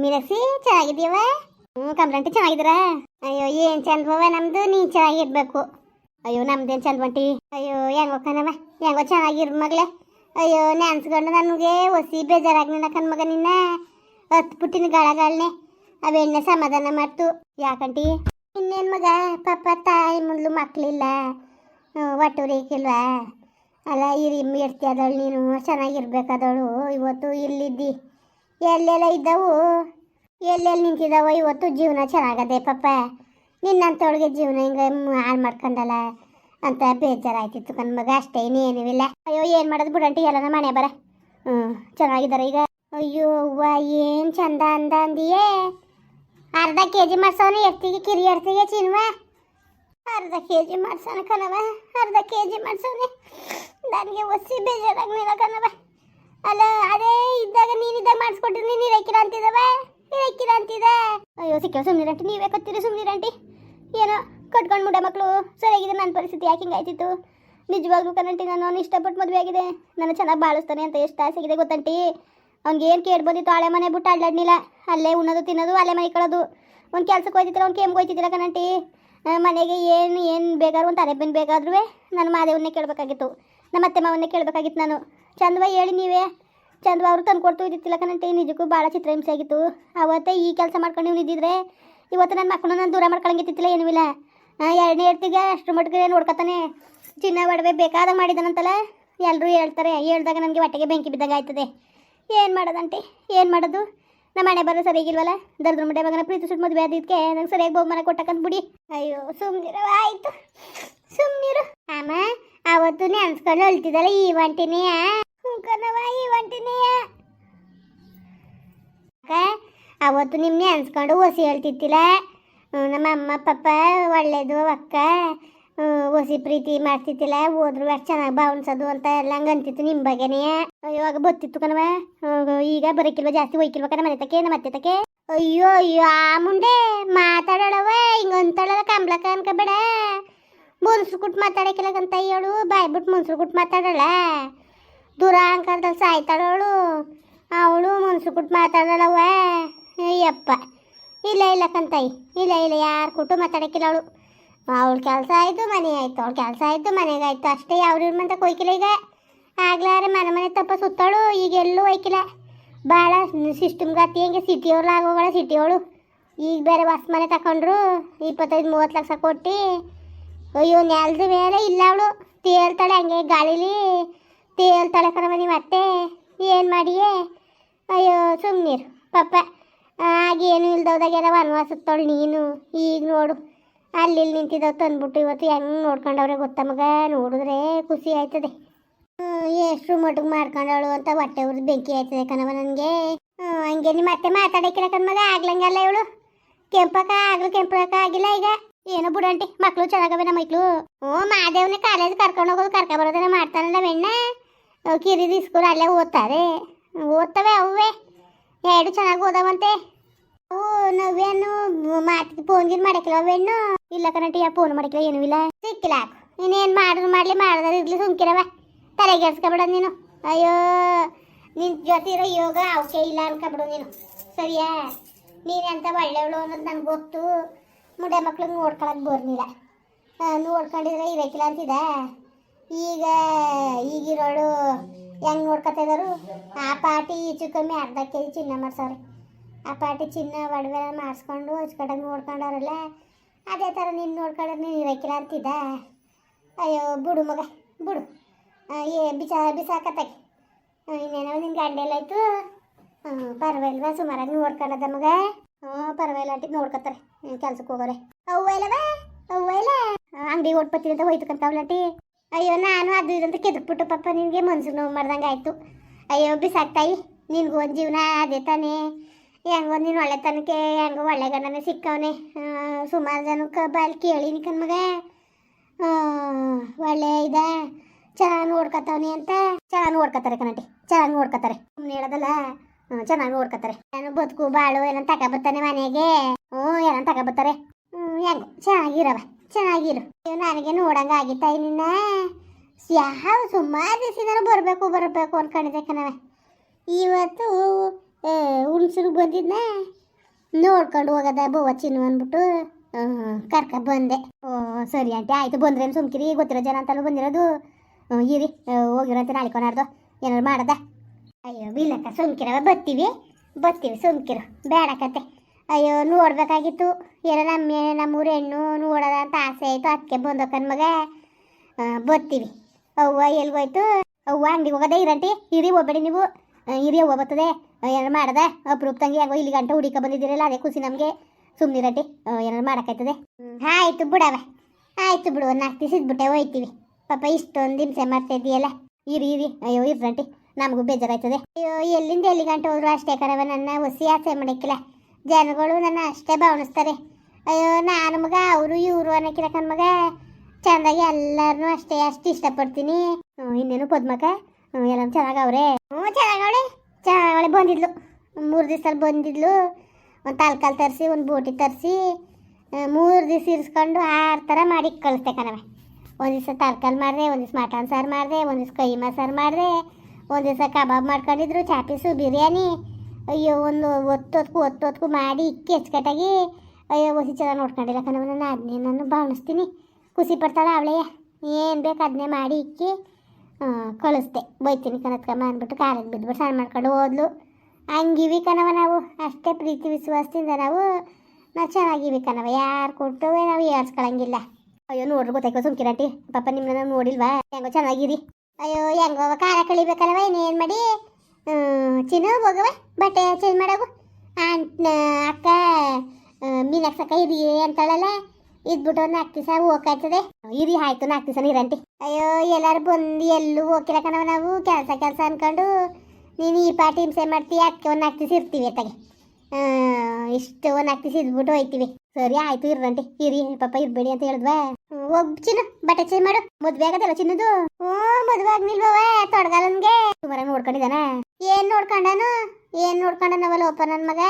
ಮೀನಾಕ್ಷಿ ಚೆನ್ನಾಗಿದೀಯವ ಹ್ಞೂ ಕಂಬ್ರಂಟಿ ಚೆನ್ನಾಗಿದ್ದೀರಾ? ಅಯ್ಯೋ, ಏನು ಚಂದವ ನಮ್ಮದು ನೀನು ಚೆನ್ನಾಗಿರ್ಬೇಕು. ಅಯ್ಯೋ, ನಮ್ದೇನು ಚಂದ್ವಂಟಿ ಅಯ್ಯೋ, ಹೆಂಗೋ ಕಣವ ಹೆಂಗೋ ಚೆನ್ನಾಗಿರ್ ಮಗಳೇ. ಅಯ್ಯೋ ನೆನ್ಸ್ಕೊಂಡು ನನಗೆ ಒಸಿ ಬೇಜಾರಾಗಿ ನಿನ್ನ ಮಗ ನಿನ್ನ. ಹತ್ತು ಪುಟ್ಟಿನ ಗಳಗಳನ್ನೇ ಅವೆಣ್ಣೆ ಸಮಾಧಾನ ಮಾಡ್ತು. ಯಾಕಂಟಿ ಇನ್ನೇನು ಮಗ? ಪಾಪ ತಾಯಿ ಮುಂದ್ಲು ಮಕ್ಕಳಿಲ್ಲ ಒಟ್ಟೂರಿಕಿಲ್ವಾ ಅಲ್ಲ, ಇರಿ, ಇರ್ತಿ ಅದಳು ನೀನು ಚೆನ್ನಾಗಿರ್ಬೇಕಾದವಳು ಇವತ್ತು ಇಲ್ಲಿದ್ದಿ. ಎಲ್ಲೆಲ್ಲ ಇದ್ದವು? ಎಲ್ಲೆಲ್ಲಿ ನಿಂತಿದ್ದಾವ ಇವತ್ತು? ಜೀವನ ಚೆನ್ನಾಗದೆ ಪಾಪ. ನಿನ್ನಂಥವಳಿಗೆ ಜೀವನ ಹಿಂಗೆ ಹಾಳು ಮಾಡ್ಕೊಂಡಲ್ಲ ಅಂತ ಬೇಜಾರಾಯ್ತಿತ್ತು ಕಣ್ ಮಗ. ಅಷ್ಟೇ, ಇನ್ನೇನು ಇಲ್ಲ. ಅಯ್ಯೋ, ಏನು ಮಾಡೋದು ಬಿಡಂಟಿ ಎಲ್ಲನ ಮನೆ ಬರ. ಹ್ಞೂ ಚೆನ್ನಾಗಿದ್ದಾರೆ ಈಗ. ಅಯ್ಯೋ, ಅವ್ವ, ಏನು ಚಂದ ಅಂದ ಅಂದಿಯೇ. ಅರ್ಧ ಕೆ ಜಿ ಮಾಡ್ಸೋನು ಎಷ್ಟಿಗೆ, ಕಿರಿ ಎತ್ತಿಗೆ ಚಿನ್ವ? ಅರ್ಧ ಕೆ ಜಿ ಮಾಡ್ಸೋಣ ಕಣವ ಅರ್ಧ ಕೆ ಜಿ ಮಾಡ್ಸೋನೆ. ನನಗೆ ಒಸಿ ಬೇಜಾರಾಗ್ನಿಲ್ಲ ಕಣವ ಅಲ್ಲ, ಅದೇ ಇದ್ದಾಗ ನೀನಿದ್ದಾಗ ಮಾಡಿಸ್ಕೊಟ್ರೆ ನೀನು ಇರಕ್ಕಿರ ಅಂತಿದವ? ಇರಕ್ಕಿರ ಅಂತಿದೆ? ಅಯ್ಯೋ, ಸಿಕ್ಕ ಸುಮ್ನಿರಂಟಿ ನೀವೇ ಕತ್ತೀರಿ ಸುಮ್ನಿರಂಟಿ ಏನೋ ಕಟ್ಕೊಂಡು ಮುಡ ಮಕ್ಕಳು ಸರಿಯಾಗಿದೆ ನನ್ನ ಪರಿಸ್ಥಿತಿ, ಯಾಕೆ ಹಿಂಗಾಯ್ತಿತ್ತು ನಿಜವಾಗ್ಲೂ ಕಣಂಟಿ ನಾನು ಅವ್ನು ಇಷ್ಟಪಟ್ಟು ಮದುವೆ ಆಗಿದೆ. ನನ್ನ ಚೆನ್ನಾಗಿ ಬಾಳಿಸ್ತಾನೆ ಅಂತ ಎಷ್ಟು ಆಸೆ ಆಗಿದೆ ಗೊತ್ತಂಟಿ ಅವ್ನಿಗೆ ಏನು ಕೇಳ್ಬೋದಿತ್ತು ಹಳೆ ಮನೆ ಬಿಟ್ಟು ಅಡ್ಲಾಡ್ನಿಲ್ಲ ಅಲ್ಲೇ ಉಣ್ಣೋದು, ತಿನ್ನೋದು ಅಲ್ಲೇ ಮನೆ ಕಳೋದು. ಅವ್ನು ಕೆಲ್ಸಕ್ಕೆ ಹೋಯ್ತಿದ್ದಿಲ್ಲ, ಅವ್ನು ಕೇಮ್ಗೆ ಹೋಯ್ತಿದ್ದಿಲ್ಲ ಕಣಂಟಿ ಮನೆಗೆ ಏನು ಏನು ಬೇಕಾದ್ರೂ ಒಂದು ಬೆನ್ನು ಬೇಕಾದ್ರೂ ನಾನು ಮಾದೇವನ್ನೇ ಕೇಳಬೇಕಾಗಿತ್ತು. ನಮ್ಮ ಅತ್ತೆ ಮಾವನ್ನೇ ಕೇಳಬೇಕಾಗಿತ್ತು ನಾನು. ಚಂದವ ಹೇಳಿ ನೀವೇ. ಚಂದ್ವ ಅವರು ತಂದು ಕೊಡ್ತು ಇದ್ದಿತ್ತಿಲ್ಲ ಕಣಂತೆ ನಿಜಕ್ಕೂ ಭಾಳ ಚಿತ್ರಹಿಂಸೆ ಆಗಿತ್ತು ಅವತ್ತೇ ಈ ಕೆಲಸ ಮಾಡ್ಕೊಂಡು ನೀವು ಇದ್ದಿದ್ರೆ, ಇವತ್ತು ನನ್ನ ಮಕ್ಕಳು ನಾನು ದೂರ ಮಾಡ್ಕೊಳಂಗಿತ್ತಿಲ್ಲ ಏನೂ ಇಲ್ಲ. ಎರಡನೇ ಎಡ್ತಿಗೆ ಅಷ್ಟು ಮಟ್ಟಿಗೆ ನೋಡ್ಕೊತಾನೆ. ಚಿನ್ನ, ಒಡವೆ ಬೇಕಾದಾಗ ಮಾಡಿದಾನಂತಲ್ಲ ಎಲ್ಲರೂ ಹೇಳ್ತಾರೆ, ಹೇಳ್ದಾಗ ನನಗೆ ಹೊಟ್ಟೆಗೆ ಬೆಂಕಿ ಬಿದ್ದಾಗ ಆಯ್ತದೆ. ಏನು ಮಾಡೋದಂತೆ ಏನು ಮಾಡೋದು? ನಮ್ಮ ಮನೆ ಬರೋ ಸರಿಯಾಗಿಲ್ವಲ್ಲ? ದರ್ದ್ರ ಮಡೆ ಮಗನ ಪ್ರೀತಿ ಸುಟ್ಟು ಮದುವೆ ಆದಿದ್ದಕ್ಕೆ ನಂಗೆ ಸರಿಯಾಗಿ ಬಹುಮಾನ ಕೊಟ್ಟಕ್ಕಂತ ಬಿಡಿ ಅಯ್ಯೋ ಸುಮ್ಮನಿರೋ ಆಯ್ತು. ಸುಮ್ಮನಿರು ಅಮ್ಮ ಅವತ್ತು ನೆನ್ಸ್ಕೊಂಡು ಅಳ್ತಿದ್ದಲ್ಲ ಈ ಒಂಟಿನಿಯ? ಕಣವ ಈ ಒಂಟಿನಿಯ. ಅವತ್ತು ನಿಮ್ಮನ್ನೇ ಅನ್ಸ್ಕೊಂಡು ಒಸಿ ಹೇಳ್ತಿತ್ತಿಲ್ಲ ನಮ್ಮ ಅಮ್ಮ ಪಪ್ಪ ಒಳ್ಳೇದು ಅಕ್ಕ ಒಸಿ ಪ್ರೀತಿ ಮಾಡ್ತಿತ್ತಿಲ್ಲ ಹೋದ್ರು ಅಷ್ಟು ಚೆನ್ನಾಗಿ ಭಾವನ್ಸೋದು ಅಂತ ಎಲ್ಲ ಹಂಗಂತಿತ್ತು ನಿಮ್ಮ ಬಗ್ಗೆನೇ. ಇವಾಗ ಬತ್ತಿತ್ತು ಕಣವ ಈಗ ಬರೋಕಿಲ್ವ ಜಾಸ್ತಿ ಹೋಯ್ಕಿಲ್ವ ಕಣ ಮನೆ ತಕ್ಕೆ, ನಮ್ಮ ತಕ್ಕೆ. ಅಯ್ಯೋ ಅಯ್ಯೋ, ಆ ಮುಂಡೆ ಮಾತಾಡೋಳವ ಹಿಂಗೆ ಅಂತಾಳಲ್ಲ ಕಂಬ್ಲಕ್ಕ ಅನ್ಕೋಬೇಡ. ಮುನ್ಸ್ರು ಕುಟ್ ಮಾತಾಡಕ್ಕಿಲ್ಲಕಂತ ಹೇಳು ಬಾಯ್ ಬಿಟ್ಟು ಮುನ್ಸ್ರು ಮಾತಾಡೋಳ ದೂರ ಅಂಕಲ್ದಲ್ಲಿ ಸಾಯ್ತಾಳವಳು. ಅವಳು ಮುನ್ಸು ಕುಟ್ ಮಾತಾಡೋಳವ ಅಯ್ಯಪ್ಪ. ಇಲ್ಲ ಇಲ್ಲ ಕಂತಾಯಿ ಇಲ್ಲ ಇಲ್ಲ, ಯಾರು ಕೊಟ್ಟು ಮಾತಾಡಕ್ಕಿಲ್ಲ ಅವಳು. ಅವಳ ಕೆಲಸ ಆಯಿತು, ಮನೆ ಆಯಿತು. ಅವಳ ಕೆಲಸ ಆಯಿತು ಮನೆಗಾಯ್ತು ಅಷ್ಟೇ ಯಾವ್ರ ಮಂತ ಕೊಯ್ಕಿಲ್ಲ ಈಗ. ಆಗ್ಲಾರೆ ಮನೆ ಮನೆ ತಪ್ಪ ಸುತ್ತಾಳು. ಈಗ ಎಲ್ಲೂ ಒಯ್ಕಿಲ್ಲ. ಭಾಳ ಸಿಸ್ಟಮ್ ಗತಿ ಹಿಂಗೆ ಸಿಟಿಯವ್ರು ಆಗೋಗಳ ಸಿಟಿಯವಳು. ಈಗ ಬೇರೆ ಹೊಸ ಮನೆ ತಗೊಂಡ್ರು ಇಪ್ಪತ್ತೈದು, ಮೂವತ್ತು ಲಕ್ಷ ಕೊಟ್ಟು. ಅಯ್ಯೋ, ನೆಲದ ಮೇಲೆ ಇಲ್ಲ ಅವಳು. ತೇಲ್ತಾಳೆ ಹಂಗೆ ಗಾಳಿಲಿ ತೇಲ್ತಾಳೆ ಕಣವ ನೀವು ಮತ್ತೆ. ಏನು ಮಾಡಿಯೇ? ಅಯ್ಯೋ ಸುಮ್ಮನಿರು ಪಾಪ ಆಗೇನು ಇಲ್ದವ್ದಾಗೆಲ್ಲ ವನವಾಸತ್ತವಳು ನೀನು. ಈಗ ನೋಡು. ಅಲ್ಲಿ ನಿಂತಿದ್ದಾವೆ ತಂದ್ಬಿಟ್ಟು ಇವತ್ತು ಹೆಂಗೆ ನೋಡ್ಕೊಂಡವ್ರೆ ಗೊತ್ತ ಮಗ? ನೋಡಿದ್ರೆ ಖುಷಿ ಆಯ್ತದೆ. ಎಷ್ಟು ಮಟ್ಟಿಗೆ ಮಾಡ್ಕೊಂಡವಳು ಅಂತ ಹೊಟ್ಟೆ ಉರಿದು ಬೆಂಕಿ ಆಯ್ತದೆ ಕಣವ ನನಗೆ. ಹಂಗೆ ನಿಮ್ಮ ಅತ್ತೆ ಮಾತಾಡಕ್ಕಿಲ್ಲ ಕಣ್ಮಗ ಆಗ್ಲಂಗಲ್ಲ ಇವಳು. ಕೆಂಪಕ್ಕ ಆಗ್ಲೂ, ಕೆಂಪಕ್ಕ ಆಗಿಲ್ಲ ಈಗ. ಏನೋ ಬಿಡಂಟಿ ಮಕ್ಳು ಚೆನ್ನಾಗವೆ ನಮ್ಮ ಮಕ್ಳು? ಹ್ಞೂ ಕಾಲೇಜ್ ಕರ್ಕೊಂಡು ಹೋಗೋದು, ಕರ್ಕೊ ಬರೋದನ್ನ ಮಾಡ್ತಾನಲ್ಲ ವೆಣ್ಣ? ಕಿರಿದಿ ಸ್ಕೂಲ್ ಅಲ್ಲೇ ಓದ್ತಾರೆ. ಓದ್ತವೆ ಅವೇ ಎರಡು ಚೆನ್ನಾಗಿ ಓದವಂತೆ. ಅವು ನವ್ವೇನು ಮಾತು ಫೋನ್ ಗೀನ್ ಮಾಡಕ್ಕಿಲ್ಲ ಅವೇನು ಇಲ್ಲ ಕಣಟಿ ಆ ಫೋನ್ ಮಾಡಕ್ಕಿಲ್ಲ? ಏನೂ ಇಲ್ಲ. ಸಿಕ್ಕಿಲ್ಲ ಇನ್ನೇನು ಮಾಡಿದ್ರು ಮಾಡಲಿ ಮಾಡಿದ್ರೆ ಇರ್ಲಿ, ಸುಮ್ಕಿರವ. ತಲೆಗೆಡ್ಸ್ಕೊಬಿಡ ನೀನು. ಅಯ್ಯೋ, ನಿನ್ ಜೊತೆ ಇರೋ ಯೋಗ ಅವಕ್ಕೆ ಇಲ್ಲ ಅನ್ಕೊಬಿಡು ನೀನು. ಸರಿಯಾ? ನೀನೆಂತ ಒಳ್ಳೆಯವಳು ಅನ್ನೋದು ನನಗೆ ಗೊತ್ತು. ಮುಡೆ ಮಕ್ಳಿಗೆ ನೋಡ್ಕೊಳಕ್ ಬರ್ನಿಲ್ಲ ಆ, ನೋಡ್ಕೊಂಡಿದ್ರೆ ಇರಕ್ಕಿಲ್ಲ ಅಂತಿದ ಈಗ ಈಗಿರೋಳು ಹೆಂಗ್ ನೋಡ್ಕೊತಾ ಇದಾರು? ಆ ಪಾಟಿ ಈಚು ಕಮ್ಮಿ ಅರ್ಧ ಕೆ ಜಿ ಚಿನ್ನ ಮಾಡ್ಸವ್ರೆ. ಆ ಪಾಟಿ ಚಿನ್ನ ಒಡವೆ ಮಾಡಿಸ್ಕೊಂಡು ಹಚ್ಕಡಂಗೆ ನೋಡ್ಕೊಂಡವ್ರಲ್ಲ ಅದೇ ಥರ ನೀನು ನೋಡ್ಕೊಂಡ್ರೆ ನೀನು ಇರಕ್ಕಿಲ್ಲ ಅಂತಿದ್ದ ಅಯ್ಯೋ ಬಿಡು ಮಗ ಬಿಡು. ಏ ಬಿಸ ಬಿಸಾಕತ್ತಾಗೆ. ಇನ್ನೇನೋ ನಿನ್ನ ಗಂಡೆಲ್ಲಾಯ್ತು ಹ್ಞೂ ಪರವಾಗಿಲ್ವಾ ಸುಮಾರಾಗಿ ನೋಡ್ಕೊಳ್ಳೋದ ಮಗ. ಹ್ಞೂ ಪರವಾಗಿಲ್ಲ ಆಂಟಿ, ನೋಡ್ಕೊತಾರೆ. ಕೆಲ್ಸಕ್ಕೆ ಹೋಗೋರೆ. ಅವ್ವ ಅವ್ವ ಇಲ್ಲ ಅಂಗಡಿ ಓಟ್ಪತ್ತೀನಿ ಅಂತ ಹೋಯ್ತಕ್ಕಂತ ಅವಳಂಟಿ ಅಯ್ಯೋ, ನಾನು ಅದು ಇದಂತ ಕೆದಕ್ಬಿಟ್ಟು ಪಾಪ ನಿನಗೆ ಮನ್ಸು ನೋವು ಮಾಡ್ದಂಗೆ ಆಯಿತು. ಅಯ್ಯೋ, ಬಿಸಾಕ್ತಾಯಿ. ನಿನ್ಗೆ ಒಂದು ಜೀವನ ಅದೇ ತಾನೇ. ಹೆಂಗೋ ನೀನು ಒಳ್ಳೆತನಕ್ಕೆ ಹೆಂಗೋ ಒಳ್ಳೆ ಗಂಡನೇ ಸಿಕ್ಕವನೆ. ಸುಮಾರು ಜನಕ್ಕೆ ಬಾಲ್ ಕೇಳಿನಿ ಕಣ್ಮಗ ಒಳ್ಳೆ ಇದ. ಚೆನ್ನಾಗಿ ನೋಡ್ಕೊತಾವನಿ ಅಂತ. ಚೆನ್ನಾಗಿ ನೋಡ್ಕೊತಾರೆ ಕಣಟಿ ಚೆನ್ನಾಗಿ ನೋಡ್ಕೊತಾರೆ. ಸುಮ್ಮನೆ ಹೇಳೋದಲ್ಲ. ಚೆನ್ನಾಗಿ ನೋಡ್ಕೊತಾರೆ. ನಾನು ಬದುಕು, ಬಾಳು ಏನಂತ ತಗೊಬರ್ತಾನೆ ಮನೆಗೆ. ಹ್ಞೂ ಏನಂತ ತಗೊಬರ್ತಾರೆ ಹ್ಞೂ ಹೆಂಗು ಚೆನ್ನಾಗಿರವ ಚೆನ್ನಾಗಿರು. ನನಗೆ ನೋಡಂಗ ಆಗಿತ್ತ ನಿನ್ನ? ಯಾವ ಸುಮಾರು ದಿವಸದಿಂದ ಬರಬೇಕು ಬರಬೇಕು ಅನ್ಕೊಂಡಿದ್ದೆ ಕಣವ ಇವತ್ತು ಹುಣ್ಸರು ಬಂದಿದ್ನ? ನೋಡ್ಕೊಂಡು ಹೋಗದ ಬವ್ವ ಚಿನ್ನು ಅಂದ್ಬಿಟ್ಟು. ಕರ್ಕ ಬಂದೆ. ಓ, ಸರಿ ಆಂಟಿ, ಆಯ್ತು, ಬಂದ್ರೇನು ಸುಮ್ಕಿರಿ, ಗೊತ್ತಿರೋ ಜನ ಅಂತಲೂ ಬಂದಿರೋದು. ಇರಿ, ಹೋಗಿರೋ ಅಂತ ನಾಳೆ ಕೊನಾರ್ದು. ಏನಾರು ಮಾಡದ? ಅಯ್ಯೋ ಬಿಲ್ಲಕ್ಕ ಸುಮ್ಕಿರವ ಬತ್ತೀವಿ? ಬತ್ತೀವಿ ಸುಮ್ಕಿರು. ಬೇಡ ಕತೆ. ಅಯ್ಯೋ ನೋಡ್ಬೇಕಾಗಿತ್ತು. ಏನೋ ನಮ್ಮ ನಮ್ಮೂರ ಹೆಣ್ಣು ನೋಡೋದ ಅಂತ ಆಸೆ ಆಯಿತು. ಅದಕ್ಕೆ ಬಂದೋಕನ್ ಮಗ ಬತ್ತೀವಿ. ಅವ್ವ ಹೋಯ್ತು? ಅವ್ವ ಅಂಗಡಿಗೆ ಹೋಗೋದೇ ಇರಂಟಿ? ಇರಿ ಹೋಗ್ಬೇಡಿ ನೀವು. ಆ, ಇರಿ ಅವ್ವ ಬತ್ತದೆ ಏನಾರು ಮಾಡದ? ಅಪ್ರೂಪ್ ತಂಗಿ ಹೆಂಗೋ ಇಲ್ಲಿ ಗಂಟೆ ಹುಡುಕ ಬಂದಿದ್ದೀರಲ್ಲ ಅದೇ ಖುಷಿ ನಮಗೆ. ಸುಮ್ಮನಿರಂಟಿ ಏನಾರು ಮಾಡೋಕ್ಕಾಯ್ತದೆ? ಆಯಿತು ಬಿಡವೆ. ಆಯಿತು ಬಿಡು ನಾಲ್ಕು ದಿವಸ ಇದ್ಬಿಟ್ಟೆ ಹೋಯ್ತೀವಿ. ಪಾಪ ಇಷ್ಟೊಂದು ಹಿಂಸೆ ಮಾಡ್ತಾ ಇದೆಯಲ್ಲ. ಇರಿ ಇರಿ. ಅಯ್ಯೋ ಇರ್ರಂಟಿ. ನಮಗೂ ಬೇಜಾರಾಯ್ತದೆ. ಅಯ್ಯೋ, ಎಲ್ಲಿಂದ ಎಲ್ಲಿ ಗಂಟೆ ಹೋದ್ರು ಅಷ್ಟೇ ಕರವ ನನ್ನ ಹೊಸಿ ಆಸೆ ಮಾಡಕ್ಕಿಲ್ಲ ಜನಗಳು ನನ್ನ ಅಷ್ಟೇ ಭಾವನಿಸ್ತಾರೆ. ಅಯ್ಯೋ, ನಾನು ಮಗ, ಅವರು ಇವರು ಅನ್ನಕ್ಕಿಲ್ಲ ಕಣ್ ಮಗ. ಚಂದಾಗಿ ಎಲ್ಲರನ್ನೂ ಅಷ್ಟೇ, ಅಷ್ಟು ಇಷ್ಟಪಡ್ತೀನಿ. ಇನ್ನೇನು ಪದ್ಮಕ ಎಲ್ಲ ಚೆನ್ನಾಗವ್ರೆ ಹ್ಞೂ ಚೆನ್ನಾಗವಳೆ ಚೆನ್ನಾಗವಳೆ ಬಂದಿದ್ಲು. ಮೂರು ದಿವಸ ಬಂದಿದ್ಲು. ಒಂದು ತಾಲ್ಕಾಲ್ ತರಿಸಿ, ಒಂದು ಬೋಟಿ ತರಿಸಿ ಮೂರು ದಿವಸ ಇರಿಸ್ಕೊಂಡು ಆರು ಥರ ಮಾಡಿ ಕಳಿಸ್ದೆ ಕಣವ ಒಂದು ದಿವಸ ತರಕಾರಿ ಮಾಡಿದೆ, ಒಂದು ದಿವಸ ಮಟನ್ ಸಾರು ಮಾಡಿದೆ, ಒಂದು ದಿವಸ ಕೈಮಾ ಸಾರು ಮಾಡಿದೆ. ಒಂದು ದಿವಸ ಕಬಾಬ್ ಮಾಡ್ಕೊಂಡಿದ್ರು, ಚಾಪೀಸು, ಬಿರಿಯಾನಿ. ಅಯ್ಯೋ, ಒಂದು ಒತ್ತೊತ್ಕು ಒತ್ತೊತ್ಕು ಮಾಡಿ ಇಕ್ಕಿ ಹೆಚ್ಕಟ್ಟಾಗಿ ಅಯ್ಯೋ, ಹೊಸಿ ಚಲ ನೋಡ್ಕೊಂಡಿಲ್ಲ ಕಣವ ನಾನು ಅದನ್ನೇ ನಾನು ಭಾವನಿಸ್ತೀನಿ ಖುಷಿ ಪಡ್ತಾಳೆ ಅವಳೇ. ಏನು ಬೇಕು ಅದನ್ನೇ ಮಾಡಿ ಇಕ್ಕಿ ಕಳಿಸ್ದೆ ಬೈತೀನಿ ಕನತ್ಕಮ್ಮ ಅಂದ್ಬಿಟ್ಟು ಕಾಲಿಗೆ ಬಿದ್ಬಿಟ್ಟು ಸಣ್ಣ ಮಾಡ್ಕೊಂಡು ಹೋದ್ಲು. ಹಂಗಿವಿ ಕಣವ ನಾವು. ಅಷ್ಟೇ ಪ್ರೀತಿ, ವಿಶ್ವಾಸದಿಂದ ನಾವು ನಾವು ಚೆನ್ನಾಗಿವಿ ಕಣವ ಯಾರು ಕೊಟ್ಟು ನಾವು ಏರ್ಸ್ಕೊಳಂಗಿಲ್ಲ. ಅಯ್ಯೋ, ನೋಡ್ರಿ ಗೊತ್ತಾಯ್ಕೋ ಸುಮ್ಕಿರಾಟಿ? ಪಾಪ ನಿಮ್ಮನ್ನ ನೋಡಿಲ್ವಾ? ಹೆಂಗೋ ಚೆನ್ನಾಗಿರಿ. ಅಯ್ಯೋ, ಹೆಂಗೋ ಖಾರ ಕಳಿಬೇಕಲ್ವ ಇನ್ನೇನು ಮಾಡಿ? ಚಿನ್ನ ಹೋಗವ, ಬಟ್ಟೆ ಚೇಂಜ್ ಮಾಡವು. ಆಂಟ್ ಅಕ್ಕ ಮೀನಾಕ್ಸಕ್ಕ ಇರಿ ಅಂತಾಳಲ್ಲ, ಇದ್ಬಿಟ್ಟು ಒಂದು ನಾಲ್ಕು ದಿವಸ ಹೋಗ್ತದೆ ಇರಿ ಆಯ್ತು ನಾಲ್ಕು ದಿವಸ ಇರಂಟಿ ಅಯ್ಯೋ, ಎಲ್ಲರೂ ಬಂದು ಎಲ್ಲೂ ಹೋಗಿಲ್ಲ ನಾವು, ಕೆಲಸ ಕೆಲಸ ಅನ್ಕೊಂಡು. ನೀನು ಈ ಪಾರ್ಟಿ ಹಿಂಸೆ ಮಾಡ್ತೀಯ ಅಕ್ಕ ಒಂದು ನಾಲ್ಕು ದಿವಸ ಇರ್ತೀವಿ ಅತ್ತಾಗೆ. ಇಷ್ಟು ಒಂದು ಇದ್ಬಿಟ್ಟು ಹೋಯ್ತೀವಿ. ಸರಿ, ಆಯ್ತು, ಇರ್ರಂತೆ. ಇರಿ, ಪಾಪ ಇರ್ಬೇಡಿ ಅಂತ ಹೇಳಿದ್ವಾ? ಹೋಗ್ ಚಿನ್ನು, ಬಟ್ಟೆ ಚೇಂಜ್ ಮಾಡು. ಮದ್ವೆ ಆಗದಲ್ಲ ಚಿನ್ನದು? ಹ್ಞೂ ಮದ್ವೆ ಆಗ್ನಿಲ್ವವ ತೊಡಗಲನ್ಗೆ. ಸುಮಾರ ನೋಡ್ಕೊಂಡಿದಾನ ಏನ್ ನೋಡ್ಕೊಂಡಾನು? ಏನ್ ನೋಡ್ಕೊಂಡನವಲ್ಲ ಒಪ್ಪ ನನ್ ಮಗ?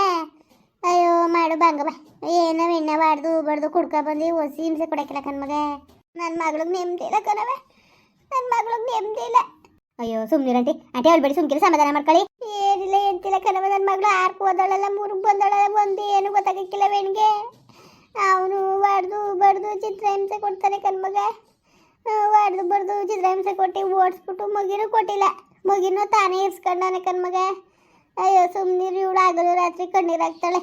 ಅಯ್ಯೋ, ಮಾಡು ಬಂಗವ ಏನೋ ಎಣ್ಣೆ ಬಾಡ್ದು ಬಡ್ದು ಕುಡ್ಕ ಬಂದು ಹೊಸಿ ಹಿಂಸೆ ಕೊಡಕ್ಕಿಲ್ಲ ಕನ್ ಮಗ. ನನ್ನ ಮಗಳಿಗೆ ನೆಮ್ಮದಿ ಇಲ್ಲ ಕಣವ ನನ್ನ ಮಗಳಿಗೆ ನೆಮ್ಮದಿ ಇಲ್ಲ. ಅಯ್ಯೋ ಸುಮ್ನಿರಂಟಿ ಅಟೆ ಹೇಳ್ಬೇಡಿ ಸುಮ್ಕಿರ, ಸಮಾಧಾನ ಮಾಡ್ಕೊಳ್ಳಿ. ಏನಿಲ್ಲ ಎಂತಿಲ್ಲ ಕಣವ ನನ್ನ ಮಗಳು ಆರ್ಕು ಹೋದಳಲ್ಲ ಮುರುಗ್ ಬಂದಳಲ್ಲ, ಒಂದು ಏನು ಗೊತ್ತಾಗಕ್ಕಿಲ್ಲ ವೇಣಿಗೆ. ಅವನು ಬಡ್ದು ಬಡ್ದು ಚಿತ್ರಹಿಂಸೆ ಕೊಡ್ತಾನೆ ಕಣ್ಮಗ. ಬಡ್ದು ಬಡ್ದು ಚಿತ್ರಹಿಂಸೆ ಕೊಟ್ಟು ಓಡಿಸ್ಬಿಟ್ಟು ಮಗಿನೂ ಕೊಟ್ಟಿಲ್ಲ. ಮಗಿನೂ ತಾನೇ ಇರ್ಸ್ಕೊಂಡಾನೆ ಕಣ್ಮಗ. ಅಯ್ಯೋ ಸುಮ್ಮನಿರು ಇವಳು ಆಗಲು ರಾತ್ರಿ ಕಣ್ಣೀರಾಗ್ತಾಳೆ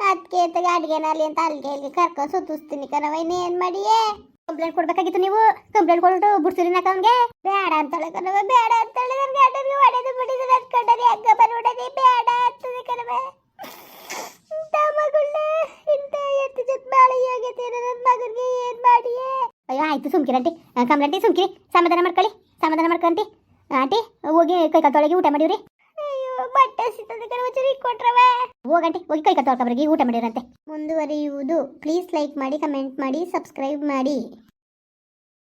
ಅದಕ್ಕೆ ಎತ್ತಾಗ ಅಲ್ಲಿ ಅಂತ ಅಲ್ಲಿಗೆ ಅಲ್ಲಿಗೆ ಕರ್ಕೊಂಡು ಸುತ್ತಿಸ್ತೀನಿ ಕಣವ ಇನ್ನೇನು ಮಾಡಿಯೇ? ಕಂಪ್ಲೇಂಟ್ ಕೊಡ್ಬೇಕಾಗಿತ್ತು ನೀವು. ಕಂಪ್ಲೇಂಟ್ ಕೊಟ್ಟು ಬಿಡ್ತೀರಿ ನಾಕಂಗೆ ಬೇಡ ಅಂತ ಕಣವ ಬೇಡ ಅಂತಾಳೆ ನನ್ನ ಗಂಡನಿಗೆ ಹೊಡೆದು ಬಿಡಿದ್ರೆ ನಡ್ಕೊಂಡನೆ ಅಕ್ಕ ಬಂದ್ಬಿಡದೆ ಬೇಡ ಅಂತದೆ ಕಣವ ಇಂಥ ಮಗಳನ್ನ ಇಂಥ ಎತ್ತು ಜೊತೆ ಬಾಳ ಆಗೈತೆ ನನ್ನ ಮಗನಿಗೆ ಏನು ಮಾಡಿಯೇ? ಅಯ್ಯೋ, ಆಯ್ತು ಸುಮ್ಕಿರಂಟಿ ಕಂಪ್ಲೇಂಟಿ ಸುಮ್ಕಿರಿ. ಸಮಾಧಾನ ಮಾಡ್ಕೊಳ್ಳಿ, ಸಮಾಧಾನ ಮಾಡ್ಕೊಂತಿ ಆಂಟಿ. ಹೋಗಿ ಕೈ ಕತ್ತೊಳಗೆ ಊಟ ಮಾಡಿವ್ರಿ. ಬಟ್ಟೆ ಸಿಗ್ತದೆ ಚರಿ ಕೊಟ್ರವ. ಹೋಗಂಟೆ ಹೋಗಿ ಕೈ ಕತ್ತೊಳ್ಕೊಬ್ರಿಗೆ ಊಟ ಮಾಡಿರಂತೆ. ಮುಂದುವರಿಯುವುದು. ಪ್ಲೀಸ್ ಲೈಕ್ ಮಾಡಿ ಕಮೆಂಟ್ ಮಾಡಿ ಸಬ್ಸ್ಕ್ರೈಬ್ ಮಾಡಿ.